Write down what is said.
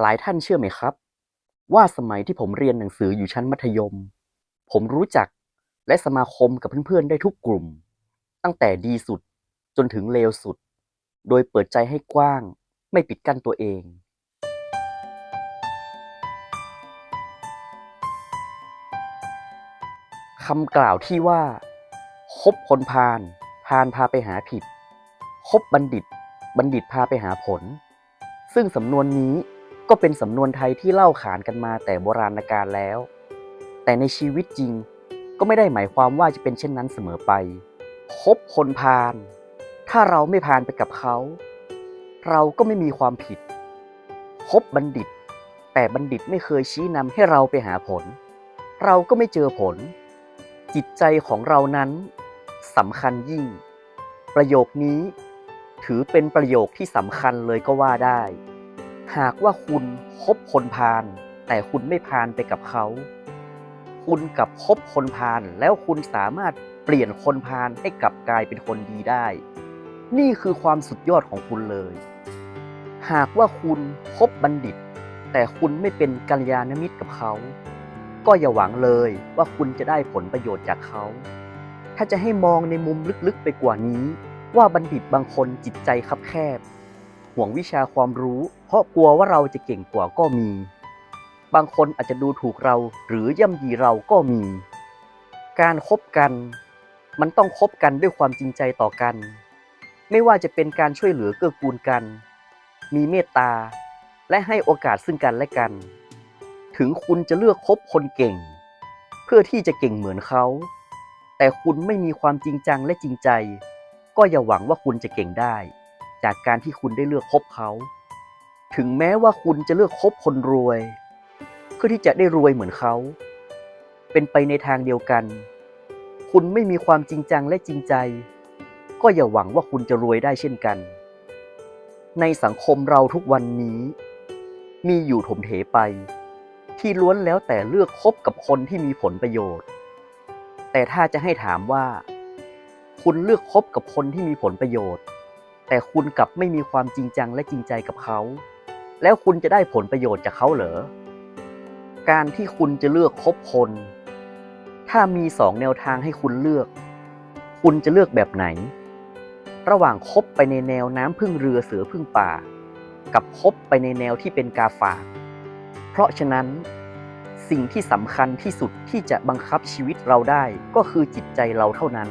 หลายท่านเชื่อไหมครับ ว่าสมัยที่ผมเรียนหนังสืออยู่ชั้นมัธยม ผมรู้จักและสมาคมกับเพื่อนๆได้ทุกกลุ่ม ตั้งแต่ดีสุดจนถึงเลวสุด โดยเปิดใจให้กว้าง ไม่ปิดกั้นตัวเอง คำกล่าวที่ว่าคบคนพาลพาลพาไปหาผิดคบบัณฑิต บัณฑิตพาไปหาผล ซึ่งสำนวนนี้ ก็เป็นสำนวนไทยที่เล่าขานกันมาแต่โบราณกาลแล้ว แต่ในชีวิตจริงก็ไม่ได้หมายความว่าจะเป็นเช่นนั้นเสมอไป คบคนพาลถ้าเราไม่พาลไปกับเขา เราก็ไม่มีความผิด คบบัณฑิต แต่บัณฑิตไม่เคยชี้นำให้เราไปหาผล เราก็ไม่เจอผล จิตใจของเรานั้นสำคัญยิ่ง ประโยคนี้ ถือเป็นประโยคที่สำคัญเลยก็ว่าได้ หากว่าคุณคบคนพาลแต่คุณไม่พาลไปกับเขา คุณกับคบคนพาลแล้วคุณสามารถเปลี่ยนคนพาลให้กลับกลายเป็นคนดีได้ นี่คือความสุดยอดของคุณเลย หากว่าคุณคบบัณฑิต แต่คุณไม่เป็นกัลยาณมิตรกับเขา ก็อย่าหวังเลยว่าคุณจะได้ผลประโยชน์จากเขา ถ้าจะให้มองในมุมลึกๆไปกว่านี้ ว่าบัณฑิตบางคนจิตใจคับแคบ ห่วงวิชาความรู้ เพราะกลัวว่าเราจะเก่งกว่าก็มี บางคนอาจจะดูถูกเราหรือย่ำยีเราก็มี การคบกัน มันต้องคบกันด้วยความจริงใจต่อกัน ไม่ว่าจะเป็นการช่วยเหลือเกื้อกูลกัน มีเมตตา และให้โอกาสซึ่งกันและกัน ถึงคุณจะเลือกคบคนเก่ง เพื่อที่จะเก่งเหมือนเขา แต่คุณไม่มีความจริงจังและจริงใจ ก็อย่าหวังว่าคุณจะเก่งได้ จากการที่คุณได้เลือกคบเขา ถึงแม้ว่าคุณจะเลือกคบคนรวย เพื่อที่จะได้รวยเหมือนเขา เป็นไปในทางเดียวกัน คุณไม่มีความจริงจังและจริงใจ ก็อย่าหวังว่าคุณจะรวยได้เช่นกัน ในสังคมเราทุกวันนี้ มีอยู่ถมเถไป ที่ล้วนแล้วแต่เลือกคบกับคนที่มีผลประโยชน์ แต่ถ้าจะให้ถามว่า คุณเลือกคบกับคนที่มีผลประโยชน์ แต่คุณกลับไม่มีความจริงจังและจริงใจกับเขา แล้วคุณจะได้ผลประโยชน์จากเขาเหรอ การที่คุณจะเลือกคบคน ถ้ามีสองแนวทางให้คุณเลือก คุณจะเลือกแบบไหน ระหว่างคบไปในแนวน้ำพึ่งเรือเสือพึ่งป่า กับคบไปในแนวที่เป็นกาฝาก เพราะฉะนั้นสิ่งที่สำคัญที่สุดที่จะบังคับชีวิตเราได้ก็คือจิตใจเราเท่านั้น